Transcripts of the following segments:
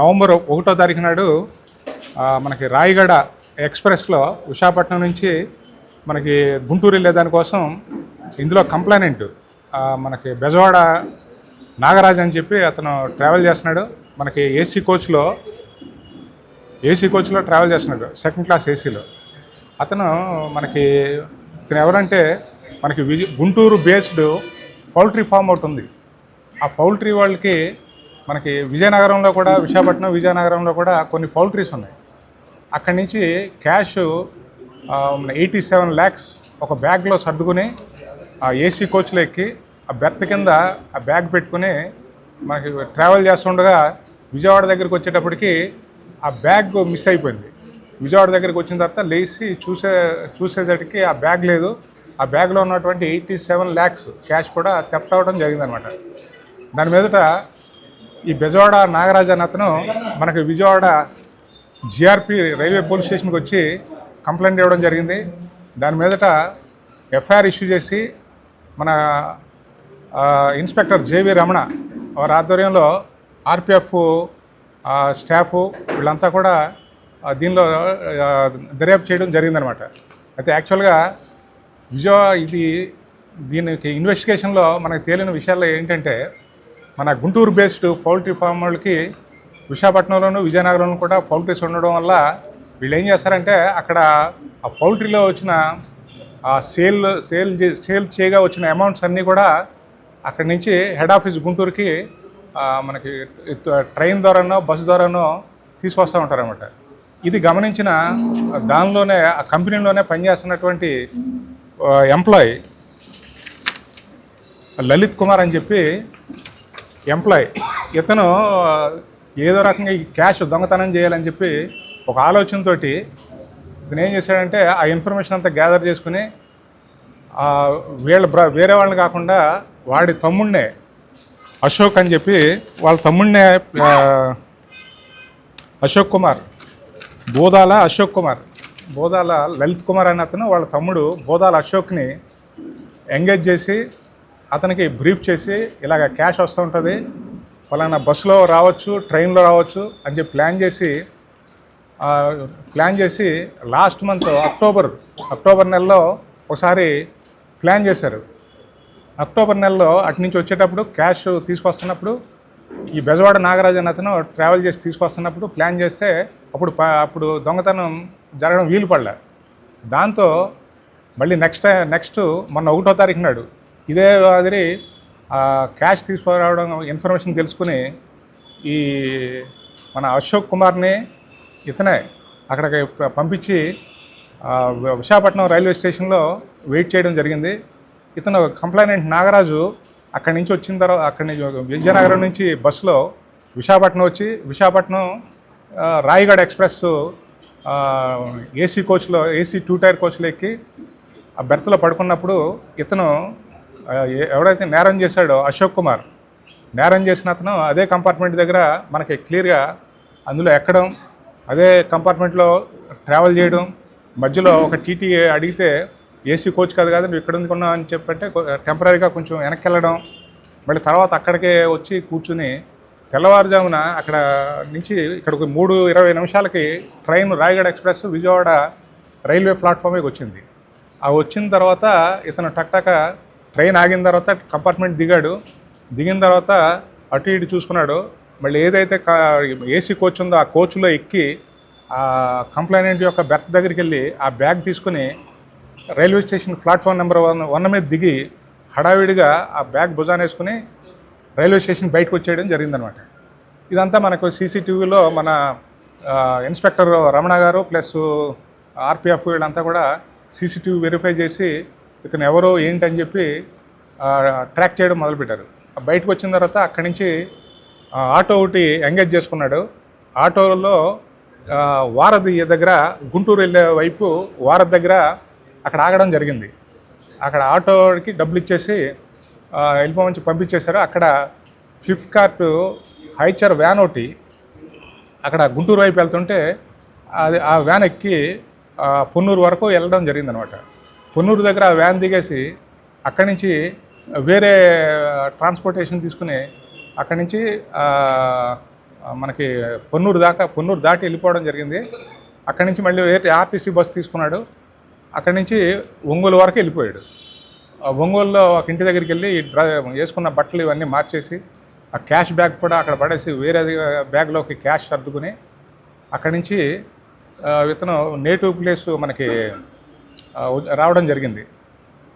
November ఒకటో తారీఖు నాడు మనకి రాయగడ ఎక్స్ప్రెస్లో విశాఖపట్నం నుంచి మనకి గుంటూరు వెళ్ళే దానికోసం ఇందులో కంప్లైనెంట్ మనకి బెజవాడ నాగరాజ్ అని చెప్పి అతను ట్రావెల్ చేస్తున్నాడు. మనకి ఏసీ కోచ్లో ఏసీ కోచ్లో ట్రావెల్ చేస్తున్నాడు సెకండ్ క్లాస్ ఏసీలో. అతను మనకి ఇతను ఎవరంటే మనకి విజ గుంటూరు బేస్డ్ పౌల్ట్రీ ఫామ్ ఒకటి ఉంది. ఆ పౌల్ట్రీ వాళ్ళకి మనకి విజయనగరంలో కూడా విశాఖపట్నం విజయనగరంలో కూడా కొన్ని పౌల్ట్రీస్ ఉన్నాయి. అక్కడి నుంచి క్యాష్ ఎయిటీ సెవెన్ ల్యాక్స్ ఒక బ్యాగ్లో సర్దుకుని ఆ ఏసీ కోచ్లో ఎక్కి ఆ బెర్త్ కింద ఆ బ్యాగ్ పెట్టుకుని మనకి ట్రావెల్ చేస్తుండగా విజయవాడ దగ్గరికి వచ్చేటప్పటికి ఆ బ్యాగ్ మిస్ అయిపోయింది. విజయవాడ దగ్గరికి వచ్చిన తర్వాత లేచి చూసే చూసేసరికి ఆ బ్యాగ్ లేదు. ఆ బ్యాగ్లో ఉన్నటువంటి ఎయిటీ సెవెన్ ల్యాక్స్ క్యాష్ కూడా థెఫ్ట్ అవ్వడం జరిగిందనమాట. దాని మీదట ఈ బెజవాడ నాగరాజ్ అతను మనకి విజయవాడ జిఆర్పి రైల్వే పోలీస్ స్టేషన్కి వచ్చి కంప్లైంట్ ఇవ్వడం జరిగింది. దాని మీదట ఎఫ్ఐఆర్ ఇష్యూ చేసి మన ఇన్స్పెక్టర్ జేవి రమణ వారి ఆధ్వర్యంలో ఆర్పిఎఫ్ స్టాఫ్ వీళ్ళంతా కూడా దీనిలో దర్యాప్తు చేయడం జరిగిందనమాట అయితే యాక్చువల్గా విజయ ఇది దీనికి ఇన్వెస్టిగేషన్లో మనకు తేలిన విషయాలు ఏంటంటే మన గుంటూరు బేస్డ్ పౌల్ట్రీ ఫార్మర్లకి విశాఖపట్నంలోను విజయనగరంలో కూడా పౌల్ట్రీస్ ఉండడం వల్ల వీళ్ళు ఏం చేస్తారంటే అక్కడ ఆ పౌల్ట్రీలో వచ్చిన ఆ సేల్ సేల్ చే- సేల్ చేయగా వచ్చిన అమౌంట్స్ అన్నీ కూడా అక్కడి నుంచి హెడ్ ఆఫీస్ గుంటూరుకి మనకి ట్రైన్ ద్వారానో బస్సు ద్వారానో తీసుకొస్తూ ఉంటారనమాట ఇది గమనించిన దానిలోనే ఆ కంపెనీలోనే పనిచేస్తున్నటువంటి ఎంప్లాయీ లలిత్ కుమార్ అని చెప్పి ఎంప్లాయ్. ఇతను ఏదో రకంగా ఈ క్యాష్ దొంగతనం చేయాలని చెప్పి ఒక ఆలోచనతో ఇతను ఏం చేశాడంటే ఆ ఇన్ఫర్మేషన్ అంతా గ్యాదర్ చేసుకుని వీళ్ళ బ్ర వేరే వాళ్ళని కాకుండా వాడి తమ్ముడినే అశోక్ అని చెప్పి వాళ్ళ తమ్ముడినే అశోక్ కుమార్ బోధాల అశోక్ కుమార్ బోధాల లలిత్ కుమార్ అనే అతను వాళ్ళ తమ్ముడు బోధాల అశోక్ని ఎంగేజ్ చేసి అతనికి బ్రీఫ్ చేసి ఇలాగ క్యాష్ వస్తూ ఉంటుంది ఫలానా బస్సులో రావచ్చు ట్రైన్లో రావచ్చు అని చెప్పి ప్లాన్ చేసి ప్లాన్ చేసి లాస్ట్ మంత్ అక్టోబర్ అక్టోబర్ నెలలో ఒకసారి ప్లాన్ చేశారు. అక్టోబర్ నెలలో అటు నుంచి వచ్చేటప్పుడు క్యాష్ తీసుకొస్తున్నప్పుడు ఈ బెజవాడ నాగరాజ్ అని అతను ట్రావెల్ చేసి తీసుకొస్తున్నప్పుడు ప్లాన్ చేస్తే అప్పుడు అప్పుడు దొంగతనం జరగడం వీలు పడలే దాంతో మళ్ళీ నెక్స్ట్ నెక్స్ట్ మొన్న ఒకటో తారీఖు నాడు ఇదే మాదిరి క్యాష్ తీసుకురావడం ఇన్ఫర్మేషన్ తెలుసుకుని ఈ మన అశోక్ కుమార్ని ఇతనే అక్కడికి పంపించి విశాఖపట్నం రైల్వే స్టేషన్లో వెయిట్ చేయడం జరిగింది. ఇతను కంప్లైనెంట్ నాగరాజు అక్కడి నుంచి వచ్చిన తర్వాత అక్కడి నుంచి విజయనగరం నుంచి బస్సులో విశాఖపట్నం వచ్చి విశాఖపట్నం ఆ, రాయగఢ్ ఎక్స్ప్రెస్ ఏసీ కోచ్లో ఏసీ టూ టైర్ కోచ్లో ఎక్కి ఆ బెర్త్లో పడుకున్నప్పుడు ఇతను ఎవడైతే నేరం చేశాడో అశోక్ కుమార్ నేరం చేసిన అతను అదే కంపార్ట్మెంట్ దగ్గర మనకి క్లియర్గా అందులో ఎక్కడం అదే కంపార్ట్మెంట్లో ట్రావెల్ చేయడం మధ్యలో ఒక టీటీ అడిగితే ఏసీ కోచ్ కాదు కాదు నువ్వు ఇక్కడ ఉందుకున్నావు అని చెప్పంటే టెంపరీగా కొంచెం వెనక్కి వెళ్ళడం మళ్ళీ తర్వాత అక్కడికే వచ్చి కూర్చుని తెల్లవారుజామున అక్కడ నుంచి ఇక్కడికి మూడు ఇరవై నిమిషాలకి train Rayagada express Vijayawada railway ప్లాట్ఫామ్కి వచ్చింది. ఆ వచ్చిన తర్వాత ఇతను టక్టక ట్రైన్ ఆగిన తర్వాత కంపార్ట్మెంట్ దిగాడు. దిగిన తర్వాత అటు ఇటు చూసుకున్నాడు. మళ్ళీ ఏదైతే ఏసీ కోచ్ ఉందో ఆ కోచ్లో ఎక్కి ఆ కంప్లైనెంట్ యొక్క బెర్త్ దగ్గరికి వెళ్ళి ఆ బ్యాగ్ తీసుకుని railway station platform number one one మీద దిగి హడావిడిగా ఆ బ్యాగ్ భుజాన వేసుకుని రైల్వే స్టేషన్ బయటకు వచ్చేయడం జరిగిందనమాట. ఇదంతా మనకు సీసీటీవీలో మన ఇన్స్పెక్టర్ రమణ గారు ప్లస్ ఆర్పిఎఫ్ వీళ్ళంతా కూడా సీసీటీవీ వెరిఫై చేసి ఇతను ఎవరో ఏంటని చెప్పి ట్రాక్ చేయడం మొదలుపెట్టారు. ఆ బయటకు వచ్చిన తర్వాత అక్కడి నుంచి ఆటో ఒకటి ఎంగేజ్ చేసుకున్నాడు. ఆటోలో వారధి దగ్గర గుంటూరు వెళ్ళే వైపు వారధి దగ్గర అక్కడ ఆగడం జరిగింది. అక్కడ ఆటోకి డబ్బులు ఇచ్చేసి వెళ్ళిపోమని పంపించేశారు. అక్కడ ఫ్లిప్కార్ట్ హైచర్ వ్యాన్ ఒకటి అక్కడ గుంటూరు వైపు వెళ్తుంటే అది ఆ వ్యాన్ ఎక్కి పొన్నూరు వరకు వెళ్ళడం జరిగిందనమాట. పొన్నూరు దగ్గర వ్యాన్ దిగేసి అక్కడి నుంచి వేరే ట్రాన్స్పోర్టేషన్ తీసుకుని అక్కడి నుంచి మనకి పొన్నూరు దాకా పొన్నూరు దాటి వెళ్ళిపోవడం జరిగింది. అక్కడి నుంచి మళ్ళీ వేరే ఆర్టీసీ బస్సు తీసుకున్నాడు. అక్కడి నుంచి ఒంగోలు వరకు వెళ్ళిపోయాడు. ఆ ఒంగోలులో ఒక ఇంటి దగ్గరికి వెళ్ళి ఈ వేసుకున్న బట్టలు ఇవన్నీ మార్చేసి ఆ క్యాష్ బ్యాగ్ కూడా అక్కడ పడేసి వేరే బ్యాగ్లోకి క్యాష్ సర్దుకుని అక్కడి నుంచి ఇతను నేటివ్ ప్లేస్ మనకి రావడం జరిగింది.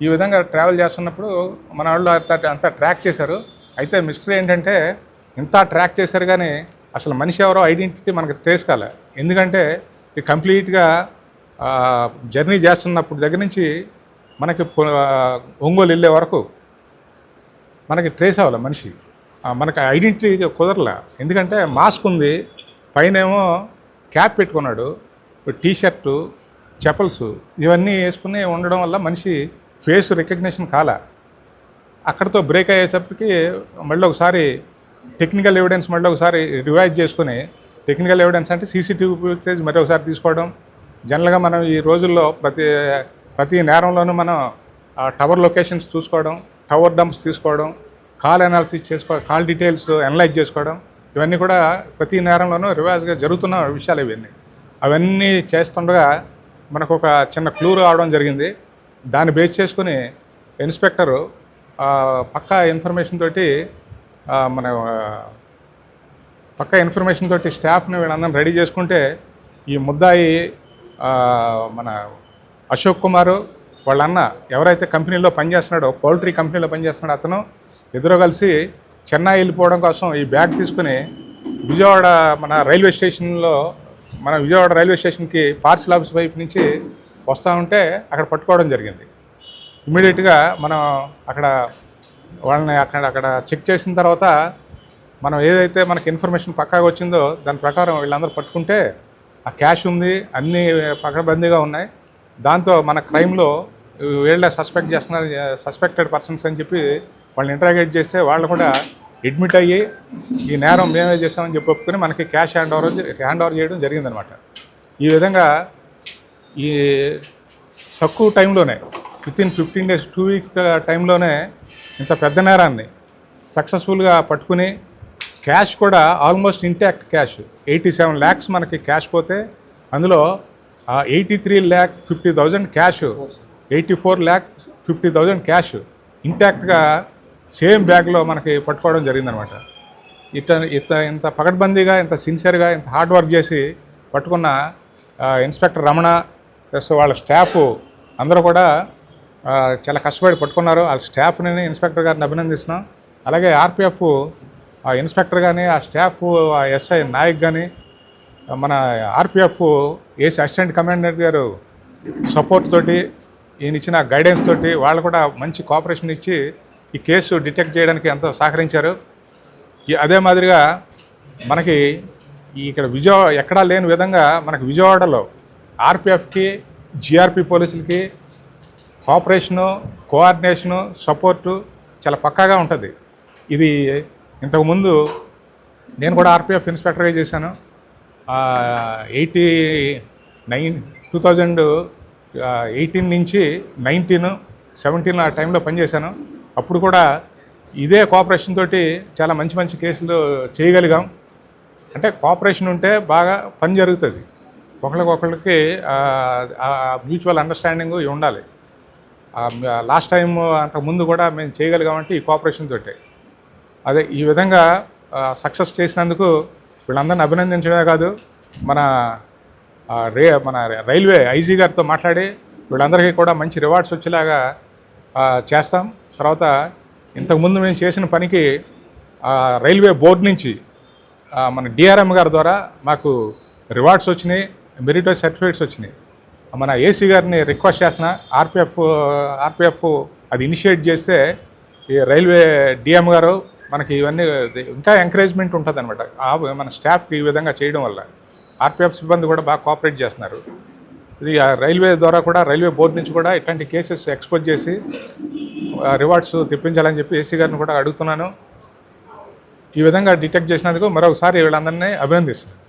ఈ విధంగా ట్రావెల్ చేస్తున్నప్పుడు మన వాళ్ళు అంతా అంతా ట్రాక్ చేశారు. అయితే మిస్టరీ ఏంటంటే ఇంత ట్రాక్ చేశారు కానీ అసలు మనిషి ఎవరో ఐడెంటిటీ మనకు ట్రేస్ కాలే. ఎందుకంటే ఇది కంప్లీట్గా జర్నీ చేస్తున్నప్పుడు దగ్గర నుంచి మనకి ఒంగోలు వెళ్ళే వరకు మనకి ట్రేస్ అవ్వాలి మనిషి. మనకి ఐడెంటిటీ కుదరలే. ఎందుకంటే మాస్క్ ఉంది పైన ఏమో క్యాప్ పెట్టుకున్నాడు టీ షర్టు చెప్పల్స్ ఇవన్నీ వేసుకుని ఉండడం వల్ల మనిషి ఫేస్ రికగ్నిషన్ కాల. అక్కడితో బ్రేక్ అయ్యేసప్పటికి మళ్ళీ ఒకసారి టెక్నికల్ ఎవిడెన్స్ మళ్ళీ ఒకసారి రివైజ్ చేసుకుని టెక్నికల్ ఎవిడెన్స్ అంటే సీసీటీవీ ఫుటేజ్ మరి ఒకసారి తీసుకోవడం. జనరల్గా మనం ఈ రోజుల్లో ప్రతి ప్రతి నేరంలోనూ మనం టవర్ లొకేషన్స్ చూసుకోవడం టవర్ డంప్స్ తీసుకోవడం కాల్ అనాలిసిస్ చేసుకో కాల్ డీటెయిల్స్ అనలైజ్ చేసుకోవడం. ఇవన్నీ కూడా ప్రతి నేరంలోనూ రివాజ్గా జరుగుతున్న విషయాలు ఇవన్నీ. అవన్నీ చేస్తుండగా మనకు ఒక చిన్న క్లూ రావడం జరిగింది. దాన్ని బేస్ చేసుకుని ఇన్స్పెక్టరు పక్కా ఇన్ఫర్మేషన్ తోటి మన పక్కా ఇన్ఫర్మేషన్ తోటి స్టాఫ్ని వీళ్ళందరం రెడీ చేసుకుంటే ఈ ముద్దాయి మన అశోక్ కుమారు వాళ్ళ అన్న ఎవరైతే కంపెనీలో పనిచేస్తున్నాడో పౌల్ట్రీ కంపెనీలో పనిచేస్తున్నాడో అతను ఇద్దరు కలిసి చెన్నై వెళ్ళిపోవడం కోసం ఈ బ్యాగ్ తీసుకుని విజయవాడ మన రైల్వే స్టేషన్లో మన విజయవాడ రైల్వే స్టేషన్కి పార్సల్ ఆఫీస్ వైపు నుంచి వస్తూ ఉంటే అక్కడ పట్టుకోవడం జరిగింది. ఇమీడియట్గా మనం అక్కడ వాళ్ళని అక్కడ అక్కడ చెక్ చేసిన తర్వాత మనం ఏదైతే మనకి ఇన్ఫర్మేషన్ పక్కాగా వచ్చిందో దాని ప్రకారం వీళ్ళందరూ పట్టుకుంటే ఆ క్యాష్ ఉంది అన్నీ పకడ్బందీగా ఉన్నాయి. దాంతో మన క్రైమ్లో వీళ్ళ సస్పెక్ట్ చేస్తున్నారు సస్పెక్టెడ్ పర్సన్స్ అని చెప్పి వాళ్ళని ఇంటరాగేట్ చేస్తే వాళ్ళు కూడా అడ్మిట్ అయ్యి ఈ నేరం మేమే చేస్తామని చెప్పి ఒప్పుకొని మనకి cash hand over hand over చేయడం జరిగిందనమాట. ఈ విధంగా ఈ తక్కువ టైంలోనే within fifteen days two weeks టైంలోనే ఇంత పెద్ద నేరాన్ని సక్సెస్ఫుల్గా పట్టుకుని క్యాష్ కూడా almost intact cash. Eighty seven lakhs మనకి క్యాష్ పోతే అందులో eighty three lakh fifty thousand cash eighty four lakh fifty thousand cash ఇంటాక్ట్గా same బ్యాగ్లో మనకి పట్టుకోవడం జరిగిందనమాట. ఇట ఇత ఇంత పకడ్బందీగా ఇంత సిన్సియర్గా ఇంత హార్డ్ వర్క్ చేసి పట్టుకున్న ఇన్స్పెక్టర్ రమణ ప్లస్ వాళ్ళ స్టాఫ్ అందరూ కూడా చాలా కష్టపడి పట్టుకున్నారు. వాళ్ళ స్టాఫ్ని ఇన్స్పెక్టర్ గారిని అభినందిస్తున్నాం. అలాగే ఆర్పిఎఫ్ ఆ ఇన్స్పెక్టర్ కానీ ఆ స్టాఫ్ ఆ ఎస్ఐ నాయక్ కానీ మన ఆర్పిఎఫ్ ఏసీ అసిస్టెంట్ కమాండెంట్ గారు సపోర్ట్ తోటి ఈయన ఇచ్చిన గైడెన్స్ తోటి వాళ్ళు కూడా మంచి కోఆపరేషన్ ఇచ్చి ఈ కేసు డిటెక్ట్ చేయడానికి ఎంతో సహకరించారు? ఈ- అదే మాదిరిగా మనకి ఇక్కడ విజయవాడ ఎక్కడా లేని విధంగా మనకి విజయవాడలో ఆర్పిఎఫ్కి జిఆర్పి పోలీసులకి కోఆపరేషను కోఆర్డినేషను సపోర్టు చాలా పక్కాగా ఉంటుంది. ఇది ఇంతకుముందు నేను కూడా ఆర్పిఎఫ్ ఇన్స్పెక్టర్గా చేశాను. Eighty nine two thousand eighteen నుంచి నైన్టీన్ సెవెంటీన్ ఆ టైంలో పనిచేశాను. అప్పుడు కూడా ఇదే కోఆపరేషన్ తోటి చాలా మంచి మంచి కేసులు చేయగలిగాం. అంటే కోఆపరేషన్ ఉంటే బాగా పని జరుగుతుంది. ఒకరికొకరికి మ్యూచువల్ అండర్స్టాండింగ్ ఉండాలి. లాస్ట్ టైం అంతకుముందు కూడా మేము చేయగలిగామంటే ఈ కోఆపరేషన్ తోటే. అదే ఈ విధంగా సక్సెస్ చేసినందుకు వీళ్ళందరిని అభినందించడమే కాదు మన రే మన రైల్వే ఐజీ గారితో మాట్లాడి వీళ్ళందరికీ కూడా మంచి రివార్డ్స్ వచ్చేలాగా చేస్తాం. తర్వాత ఇంతకుముందు మేము చేసిన పనికి రైల్వే బోర్డు నుంచి మన డిఆర్ఎం గారి ద్వారా మాకు రివార్డ్స్ వచ్చినాయి మెరిటో సర్టిఫికేట్స్ వచ్చినాయి. మన ఏసీ గారిని రిక్వెస్ట్ చేసిన ఆర్పిఎఫ్ ఆర్పిఎఫ్ అది ఇనిషియేట్ చేస్తే ఈ రైల్వే డిఎం గారు మనకి ఇవన్నీ ఇంకా ఎంకరేజ్మెంట్ ఉంటుంది అనమాట మన స్టాఫ్కి ఈ విధంగా చేయడం వల్ల ఆర్పిఎఫ్ సిబ్బంది కూడా బాగా కోఆపరేట్ చేస్తున్నారు. ఇది ఆ రైల్వే ద్వారా కూడా రైల్వే బోర్డు నుంచి కూడా ఇట్లాంటి కేసెస్ ఎక్స్పోజ్ చేసి రివార్డ్స్ తెప్పించాలని చెప్పి ఏసీ గారిని కూడా అడుగుతున్నాను. ఈ విధంగా డిటెక్ట్ చేసినందుకు మరొకసారి వీళ్ళందరినీ అభినందిస్తున్నాను.